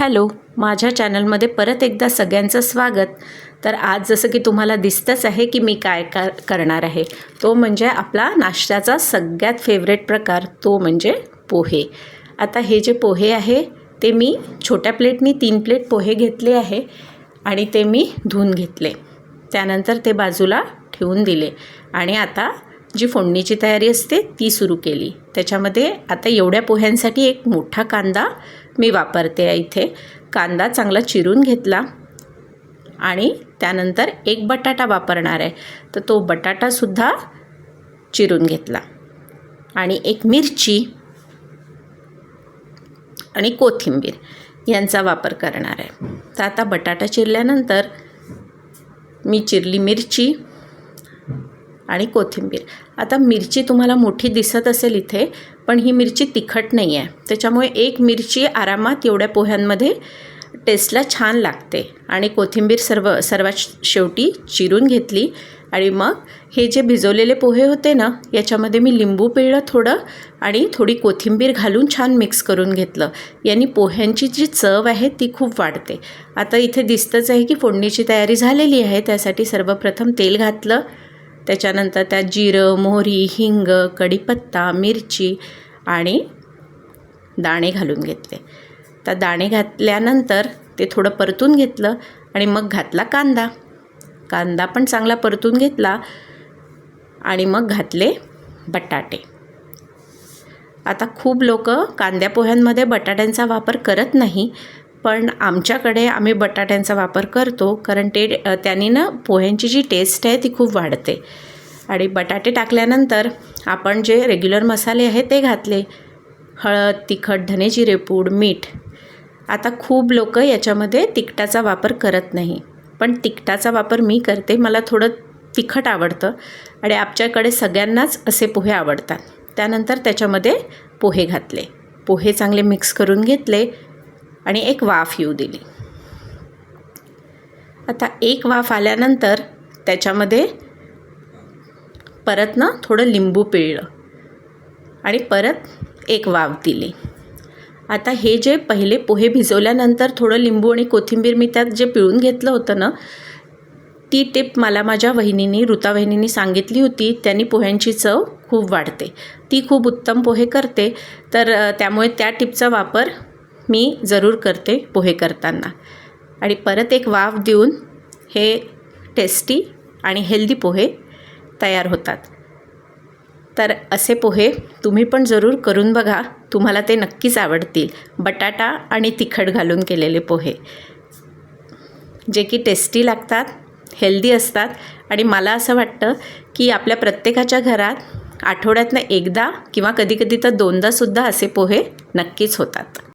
Hello माझ्या चॅनलमध्ये परत एकदा सगळ्यांचं स्वागत. तर आज जसं की तुम्हाला दिसतंच आहे की मी काय का करणार आहे. तो म्हणजे आपला नाश्त्याचा सगळ्यात फेवरेट प्रकार तो म्हणजे पोहे. आता हे जे पोहे आहे ते मी छोट्या प्लेटनी तीन प्लेट पोहे घेतले आहे आणि ते मी धुवून घेतले. त्यानंतर ते बाजूला ठेवून दिले. आणि आता जी फोडणीची तयारी असते ती सुरू केली. त्याच्यामध्ये आता एवढ्या पोह्यांसाठी एक मोठा कांदा मी वापरते आहे इथे. कांदा चांगला चिरून घेतला आणि त्यानंतर एक बटाटा वापरणार आहे. तर तो बटाटासुद्धा चिरून घेतला. आणि एक मिरची आणि कोथिंबीर यांचा वापर करणार आहे. तर आता बटाटा चिरल्यानंतर मी चिरली मिरची. आणि कोथिंबीर. आता मिरची तुम्हाला मोठी दिसत असेल इथे पण ही मिरची तिखट नाही आहे त्याच्यामुळे एक मिरची आरामात एवढ्या पोह्यांमध्ये टेस्टला छान लागते. आणि कोथिंबीर सर्व सर्वात शेवटी चिरून घेतली. आणि मग हे जे भिजवलेले पोहे होते ना याच्यामध्ये मी लिंबू पिळलं थोडं आणि थोडी कोथिंबीर घालून छान मिक्स करून घेतलं. यांनी पोह्यांची जी चव आहे ती खूप वाढते. आता इथे दिसतंच आहे की फोडणीची तयारी झालेली आहे त्यासाठी सर्वप्रथम तेल घातलं. त्याच्यानंतर त्यात जिरं मोहरी हिंग कढीपत्ता मिरची आणि दाणे घालून घेतले. तर दाणे घातल्यानंतर ते थोडं परतून घेतलं आणि मग घातला कांदा. कांदा पण चांगला परतून घेतला आणि मग घातले बटाटे. आता खूप लोक कांद्या पोह्यांमध्ये बटाट्यांचा वापर करत नाही पण आमच्याकडे आम्ही बटाट्यांचा वापर करतो कारण ते त्यांनी ना पोह्यांची जी टेस्ट आहे ती खूप वाढते. आणि बटाटे टाकल्यानंतर आपण जे रेग्युलर मसाले आहे ते घातले. हळद तिखट धने पूड मीठ. आता खूप लोक याच्यामध्ये तिखटाचा वापर करत नाही. पण तिखटाचा वापर मी करते मला थोडं तिखट आवडतं. आणि आमच्याकडे सगळ्यांनाच असे पोहे आवडतात. त्यानंतर त्याच्यामध्ये पोहे घातले. पोहे चांगले मिक्स करून घेतले. आणि एक वाफ येऊ दिली. आता एक वाफ आल्यानंतर त्याच्यामध्ये परत ना थोडं लिंबू पिळलं आणि परत एक वाफ दिली. आता हे जे पहिले पोहे भिजवल्यानंतर थोडं लिंबू आणि कोथिंबीर मी त्यात जे पिळून घेतलं होतं ना ती टिप मला माझ्या वहिनीनी ऋता वहिनीनी सांगितली होती. त्यांनी पोह्यांची चव खूप वाढते. ती खूप उत्तम पोहे करते. तर त्यामुळे त्या टिपचा वापर मी जरूर करते पोहे करताना. आणि परत एक वाफ देऊन हे टेस्टी आणि हेल्दी पोहे तयार होतात. तर असे पोहे तुम्ही पण जरूर करून बघा. तुम्हाला ते नक्कीच आवडतील. बटाटा आणि तिखट घालून केलेले पोहे. जे की टेस्टी लागतात हेल्दी असतात आणि मला असं वाटतं की आपल्या प्रत्येकाच्या घरात आठवड्यातनं एकदा किंवा कधीकधी तर दोनदासुद्धा असे पोहे नक्कीच होतात.